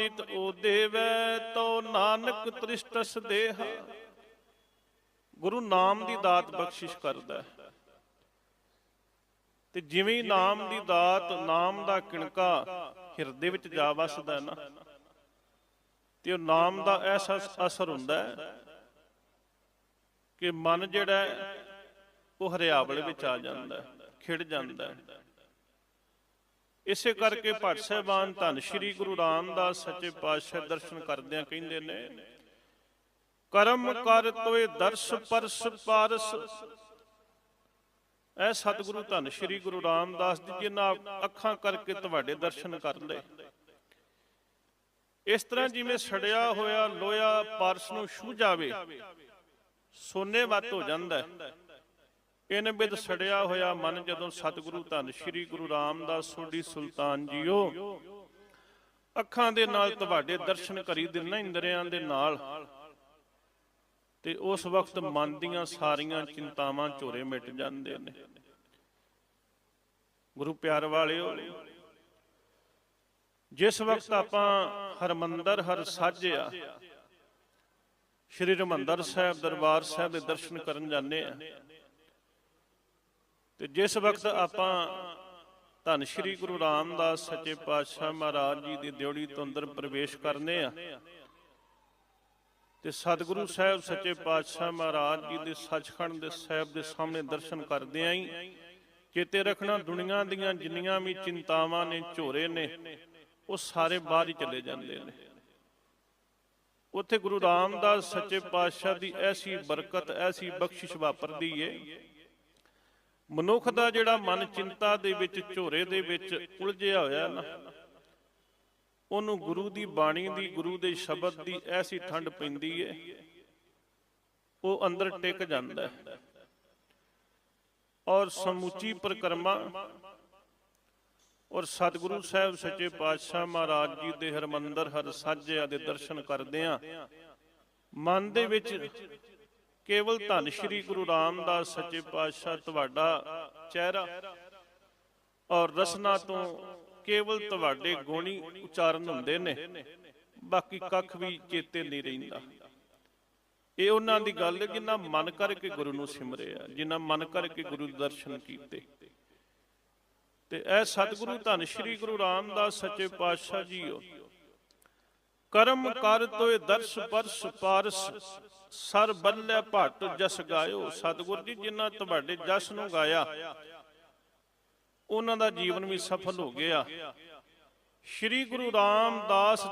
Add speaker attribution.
Speaker 1: ਅੰਮ੍ਰਿਤ ਓ ਦੇਵੈ ਤੋ ਨਾਨਕ ਤ੍ਰਿਸ਼ਟਸ ਦੇਹਾ। ਗੁਰੂ ਨਾਮ ਦੀ ਦਾਤ ਬਖਸ਼ਿਸ਼ ਕਰਦਾ ਤੇ ਜਿਵੇਂ ਨਾਮ ਦੀ ਦਾਤ, ਨਾਮ ਦਾ ਕਿਣਕਾ ਹਿਰਦੇ ਵਿੱਚ ਜਾ ਵਸਦਾ ਨਾ, ਤੇ ਉਹ ਨਾਮ ਦਾ ਐਸਾ ਅਸਰ ਹੁੰਦਾ ਕਿ ਮਨ ਜਿਹੜਾ ਉਹ ਹਰਿਆਵਲ ਵਿੱਚ ਆ ਜਾਂਦਾ ਖਿੜ ਜਾਂਦਾ ਇਸੇ ਕਰਕੇ ਭੱਟ ਸਾਹਿਬਾਨ ਧੰਨ ਸ਼੍ਰੀ ਗੁਰੂ ਰਾਮਦਾਸ ਸੱਚੇ ਪਾਤਸ਼ਾਹ ਦਰਸ਼ਨ ਕਰਦਿਆਂ ਕਹਿੰਦੇ ਨੇ। ਕਰਮ ਕਰ ਤੋਏ ਦਰਸ ਪਰਸ ਪਾਰਸ ਐ ਸਤਿਗੁਰੂ ਧੰਨ ਸ਼੍ਰੀ ਗੁਰੂ ਰਾਮਦਾਸ ਜੀ ਜਿਨ੍ਹਾਂ ਅੱਖਾਂ ਕਰਕੇ ਤੁਹਾਡੇ ਦਰਸ਼ਨ ਕਰ ਲਏ ਇਸ ਤਰ੍ਹਾਂ ਜਿਵੇਂ ਸੜਿਆ ਹੋਇਆ ਲੋਹਾ ਪਾਰਸ ਨੂੰ ਛੂ ਜਾਵੇ ਸੋਨੇ ਵੱਤ ਹੋ। ਜਾਂਦਾ ਹੈ। ਇਨ ਬਿਦ ਸੜਿਆ ਹੋਇਆ ਮਨ ਜਦੋਂ ਸਤਿਗੁਰੂ ਧੰਨ ਸ਼੍ਰੀ ਗੁਰੂ ਰਾਮਦਾਸ ਸੋਢੀ ਸੁਲਤਾਨ ਜੀਓ, ਅੱਖਾਂ ਦੇ ਨਾਲ ਤੁਹਾਡੇ ਦਰਸ਼ਨ ਕਰੀ ਦਿਨਾਂ ਇੰਦਰੀਆਂ ਦੇ ਨਾਲ। ਤੇ ਉਸ ਵਕਤ ਮਨ ਦੀਆਂ ਸਾਰੀਆਂ ਚਿੰਤਾਵਾਂ ਝੋਰੇ ਮਿਟ ਜਾਂਦੇ ਨੇ। ਗੁਰੂ ਪਿਆਰ ਵਾਲਿਓ, ਜਿਸ ਵਕਤ ਆਪਾਂ ਹਰਮੰਦਰ ਹਰ ਸਾਜਿਆ, ਸ਼੍ਰੀ ਰਮੰਦਰ ਸਾਹਿਬ ਦਰਬਾਰ ਸਾਹਿਬ ਦੇ ਦਰਸ਼ਨ ਕਰਨ ਜਾਂਦੇ ਆ ਤੇ ਜਿਸ ਵਕਤ ਆਪਾਂ ਧੰਨ ਸ਼੍ਰੀ ਗੁਰੂ ਰਾਮਦਾਸ ਸੱਚੇ ਪਾਤਸ਼ਾਹ ਮਹਾਰਾਜ ਜੀ ਦੀ ਦਿਉੜੀ ਤੋਂ ਅੰਦਰ ਪ੍ਰਵੇਸ਼ ਕਰਨੇ ਆ, ਤੇ ਸਤਿਗੁਰੂ ਸਾਹਿਬ ਸੱਚੇ ਪਾਤਸ਼ਾਹ ਮਹਾਰਾਜ ਜੀ ਦੇ ਸੱਚਖੰਡ ਦੇ ਸਾਹਿਬ ਦੇ ਸਾਹਮਣੇ ਦਰਸ਼ਨ ਕਰਦੇ ਆਂ ਹੀ ਚੇਤੇ ਰੱਖਣਾ ਦੁਨੀਆ ਦੀਆਂ ਜਿੰਨੀਆਂ ਵੀ ਚਿੰਤਾਵਾਂ ਨੇ, ਝੋਰੇ ਨੇ, ਉਹ ਸਾਰੇ ਬਾਹਰ ਹੀ ਚਲੇ ਜਾਂਦੇ ਨੇ। ਉੱਥੇ ਗੁਰੂ ਰਾਮਦਾਸ ਸੱਚੇ ਪਾਤਸ਼ਾਹ ਦੀ ਐਸੀ ਬਰਕਤ, ਐਸੀ ਬਖਸ਼ਿਸ਼ ਵਾਪਰਦੀ ਏ। ਮਨੁੱਖ ਦਾ ਜਿਹੜਾ ਮਨ ਚਿੰਤਾ ਦੇ ਵਿੱਚ, ਝੋਰੇ ਦੇ ਵਿੱਚ ਉਲਝਿਆ ਹੋਇਆ ਨਾ, ਉਹਨੂੰ ਗੁਰੂ ਦੀ ਬਾਣੀ ਦੀ, ਗੁਰੂ ਦੇ ਸ਼ਬਦ ਦੀ ਐਸੀ ਠੰਡ ਪੈਂਦੀ ਏ, ਉਹ ਅੰਦਰ ਟਿਕ ਜਾਂਦਾ ਹੈ। ਔਰ ਸਮੁੱਚੀ ਪਰਿਕਰਮਾ ਔਰ ਸਤਿਗੁਰੂ ਸਾਹਿਬ ਸੱਚੇ ਪਾਤਸ਼ਾਹ ਮਹਾਰਾਜ ਜੀ ਦੇ ਹਰਮੰਦਰ ਹਰ ਸਾਜਿਆ ਦੇ ਦਰਸ਼ਨ ਕਰਦਿਆਂ ਮਨ ਦੇ ਵਿੱਚ ਕੇਵਲ ਧੰਨ ਸ਼੍ਰੀ ਗੁਰੂ ਰਾਮਦਾਸ ਸੱਚੇ ਪਾਤਸ਼ਾਹ ਤੁਹਾਡਾ ਚਿਹਰਾ ਔਰ ਰਸਨਾ ਤੋਂ ਕੇਵਲ ਤੁਹਾਡੇ ਗੁਣੀ ਉਚਾਰਨ ਹੁੰਦੇ ਨੇ, ਬਾਕੀ ਕੱਖ ਵੀ ਚੇਤੇ ਨਹੀਂ ਰਹਿੰਦਾ। ਇਹ ਉਹਨਾਂ ਦੀ ਗੱਲ ਹੈ ਜਿਨ੍ਹਾਂ ਮਨ ਕਰਕੇ ਗੁਰੂ ਨੂੰ ਸਿਮਰਿਆ ਜਿਨ੍ਹਾਂ ਮਨ ਕਰਕੇ ਗੁਰੂ ਦਰਸ਼ਨ ਕੀਤੇ। ਤੇ ਇਹ ਸਤਿਗੁਰੂ ਧੰਨ ਸ਼੍ਰੀ ਗੁਰੂ ਰਾਮਦਾਸ ਸੱਚੇ ਪਾਤਸ਼ਾਹ ਜੀਓ ਕਰਮ ਕਰ ਤੋਏ ਦਰਸ ਪਰਸ ਪਾਰਸ, ਸਰ ਬੱਲੇ ਭੱਟ ਜਸ ਗਾਇਓ, ਸਤਿਗੁਰ ਜੀ ਜਿਨ੍ਹਾਂ ਤੁਹਾਡੇ ਜਸ ਨੂੰ ਗਾਇਆ, ਉਹਨਾਂ ਦਾ ਜੀਵਨ ਵੀ ਸਫਲ ਹੋ ਗਿਆ। ਸ਼੍ਰੀ ਗੁਰੂ ਰਾਮਦਾਸ